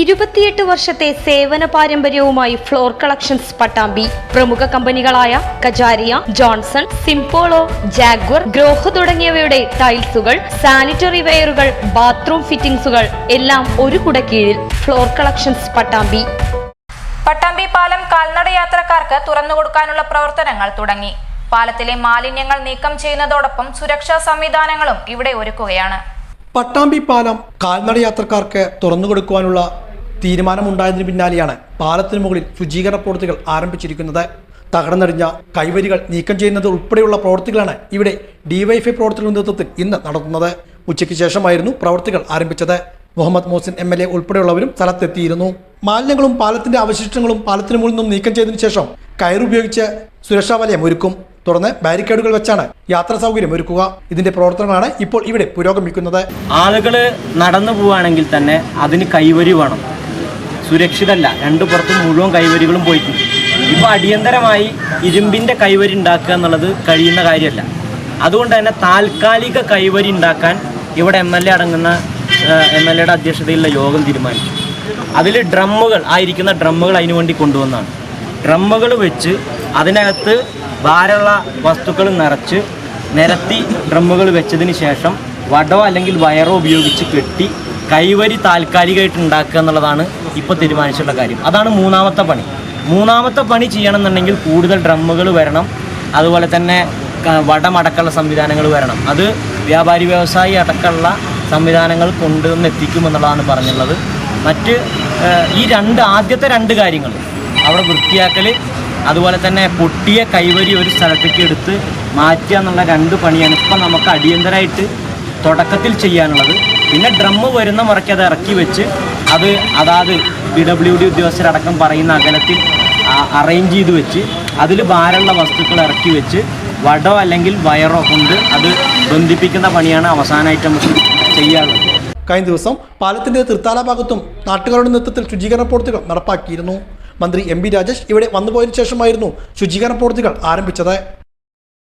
ഇരുപത്തിയെട്ട് വർഷത്തെ സേവന പാരമ്പര്യവുമായി ഫ്ലോർ കളക്ഷൻസ് പട്ടാമ്പി. പ്രമുഖ കമ്പനികളായ കജാരിയ ജോൺസൺ സിംപോളോ ജാഗ്വർ ഗ്രോഹ് തുടങ്ങിയവയുടെ ടൈൽസുകൾ സാനിറ്ററി വെയറുകൾ ബാത്റൂം ഫിറ്റിംഗ്സുകൾ എല്ലാം ഒരു കുടക്കീഴിൽ ഫ്ലോർ കളക്ഷൻസ് പട്ടാമ്പി. പട്ടാമ്പി പാലം കാൽനട യാത്രക്കാർക്ക് തുറന്നുകൊടുക്കാനുള്ള പ്രവർത്തനങ്ങൾ തുടങ്ങി. പാലത്തിലെ മാലിന്യങ്ങൾ നീക്കം ചെയ്യുന്നതോടൊപ്പം സുരക്ഷാ സംവിധാനങ്ങളും ഇവിടെ ഒരുക്കുകയാണ്. പട്ടാമ്പി പാലം കാൽനട യാത്രക്കാർക്ക് തുറന്നു കൊടുക്കുവാനുള്ള തീരുമാനമുണ്ടായതിനു പിന്നാലെയാണ് പാലത്തിന് മുകളിൽ ശുചീകരണ പ്രവൃത്തികൾ ആരംഭിച്ചിരിക്കുന്നത്. തകർന്നടിഞ്ഞ കൈവരികൾ നീക്കം ചെയ്യുന്നത് ഉൾപ്പെടെയുള്ള പ്രവൃത്തികളാണ് ഇവിടെ ഡിവൈഎഫ്ഐ പ്രവർത്തകരുടെ നേതൃത്വത്തിൽ ഇന്ന് നടത്തുന്നത്. ഉച്ചയ്ക്ക് ശേഷമായിരുന്നു പ്രവൃത്തികൾ ആരംഭിച്ചത്. Muhammad Mohsin M L A ഉൾപ്പെടെയുള്ളവരും സ്ഥലത്തെത്തിയിരുന്നു. മാലിന്യങ്ങളും പാലത്തിന്റെ അവശിഷ്ടങ്ങളും പാലത്തിന് മുകളിൽ നിന്നും നീക്കം ചെയ്തതിനു ശേഷം കയറുപയോഗിച്ച് സുരക്ഷാ വലയം ഒരുക്കും. തുടർന്ന് ബാരിക്കേഡുകൾ വെച്ചാണ് യാത്രാ സൗകര്യം ഒരുക്കുക. ഇതിന്റെ പ്രവർത്തനങ്ങളാണ് ഇപ്പോൾ ഇവിടെ പുരോഗമിക്കുന്നത്. ആളുകൾ നടന്നു പോവുകയാണെങ്കിൽ തന്നെ അതിന് കൈവരി വേണം. സുരക്ഷിതല്ല. രണ്ടു പുറത്തും മുഴുവൻ കൈവരികളും പോയിട്ടുണ്ട്. ഇപ്പോൾ അടിയന്തരമായി ഇരുമ്പിന്റെ കൈവരി ഉണ്ടാക്കുക എന്നുള്ളത് കഴിയുന്ന കാര്യമല്ല. അതുകൊണ്ട് തന്നെ താൽക്കാലിക കൈവരി ഉണ്ടാക്കാൻ ഇവിടെ എം എൽ എ അടങ്ങുന്ന എം എൽ എയുടെ അധ്യക്ഷതയിലുള്ള യോഗം തീരുമാനിച്ചു. അതിൽ ഡ്രമ്മുകൾ ആയിരിക്കുന്ന ഡ്രമ്മുകൾ അതിനു വേണ്ടി കൊണ്ടുവന്നാണ് ഡ്രമ്മുകൾ വെച്ച് അതിനകത്ത് ഭാരമുള്ള വസ്തുക്കൾ നിറച്ച് നിരത്തി ഡ്രമ്മുകൾ വെച്ചതിന് ശേഷം വടോ അല്ലെങ്കിൽ വയറോ ഉപയോഗിച്ച് കെട്ടി കൈവരി താൽക്കാലികമായിട്ട് ഉണ്ടാക്കുക എന്നുള്ളതാണ് ഇപ്പോൾ തീരുമാനിച്ചിട്ടുള്ള കാര്യം. അതാണ് മൂന്നാമത്തെ പണി. മൂന്നാമത്തെ പണി ചെയ്യണമെന്നുണ്ടെങ്കിൽ കൂടുതൽ ഡ്രമ്മുകൾ വരണം. അതുപോലെ തന്നെ വടമടക്കുള്ള സംവിധാനങ്ങൾ വരണം. അത് വ്യാപാരി വ്യവസായി അടക്കമുള്ള സംവിധാനങ്ങൾ കൊണ്ടുവന്ന് എത്തിക്കുമെന്നുള്ളതാണ് പറഞ്ഞുള്ളത് മറ്റ് ഈ രണ്ട് ആദ്യത്തെ രണ്ട് കാര്യങ്ങൾ. അവിടെ വൃത്തിയാക്കൽ അതുപോലെ തന്നെ പൊട്ടിയ കൈവരി ഒരു സ്ഥലത്തേക്ക് എടുത്ത് മാറ്റുക എന്നുള്ള രണ്ട് പണിയാണ് ഇപ്പം നമുക്ക് അടിയന്തരമായിട്ട് തുടക്കത്തിൽ ചെയ്യാനുള്ളത്. പിന്നെ ഡ്രമ്മ് വരുന്ന മുറയ്ക്ക് അത് ഇറക്കി വെച്ച് അത് അതാത് പി ഡബ്ല്യു ഡി ഉദ്യോഗസ്ഥരടക്കം പറയുന്ന അകലത്തിൽ അറേഞ്ച് ചെയ്ത് വെച്ച് അതിൽ ഭാരമുള്ള വസ്തുക്കൾ ഇറക്കി വെച്ച് വടോ അല്ലെങ്കിൽ വയറോ കൊണ്ട് അത് ബന്ധിപ്പിക്കുന്ന പണിയാണ് അവസാനമായിട്ട് നമുക്ക് ചെയ്യാറുള്ളത് കഴിഞ്ഞ ദിവസം പാലത്തിന്റെ തൃത്താല ഭാഗത്തും നാട്ടുകാരുടെ നേതൃത്വത്തിൽ ശുചീകരണ പ്രവൃത്തികൾ നടപ്പാക്കിയിരുന്നു. മന്ത്രി എം ബി രാജേഷ് ഇവിടെ വന്നുപോയതിനു ശേഷമായിരുന്നു ശുചീകരണ പ്രവൃത്തികൾ ആരംഭിച്ചത്.